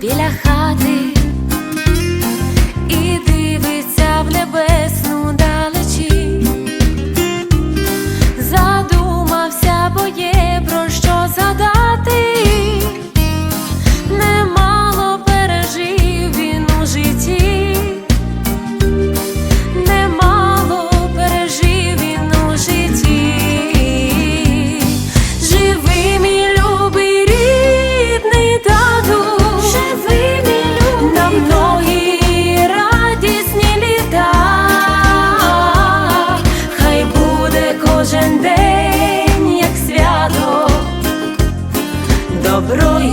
біля хати.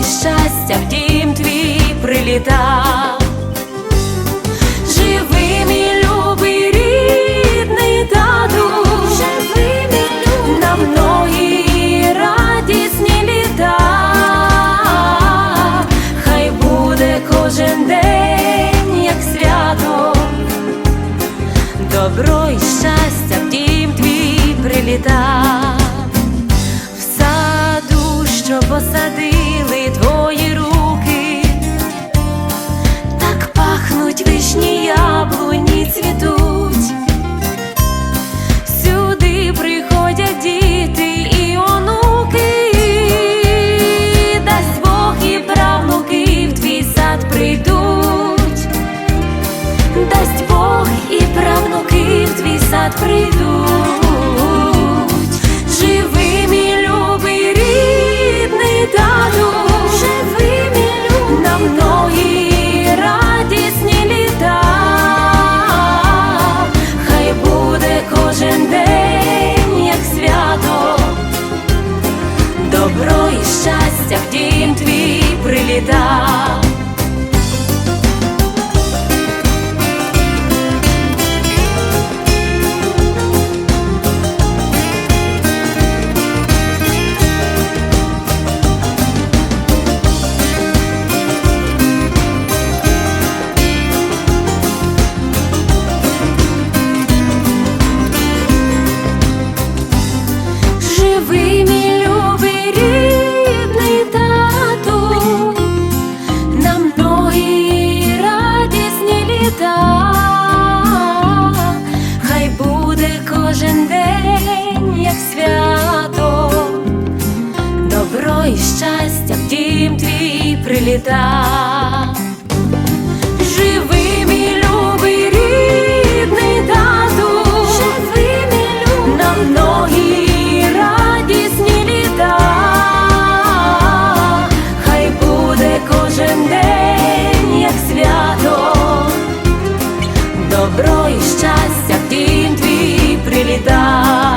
Щастя в дім твій прилітав. Живи, мій любий рідний на многі радісні літа. Хай буде кожен день, як свято, добро і щастя пахнуть вишні яблуні цвітуть. Сюди приходять діти і онуки, дасть Бог і правнуки в твій сад прийдуть, дасть Бог і правнуки в твій сад прийдуть. Приліта. Живи, мій любий рідний тату, живи, мій любий, на многі радісні літа, хай буде кожен день, як свято, добро і щастя в дім твій приліта.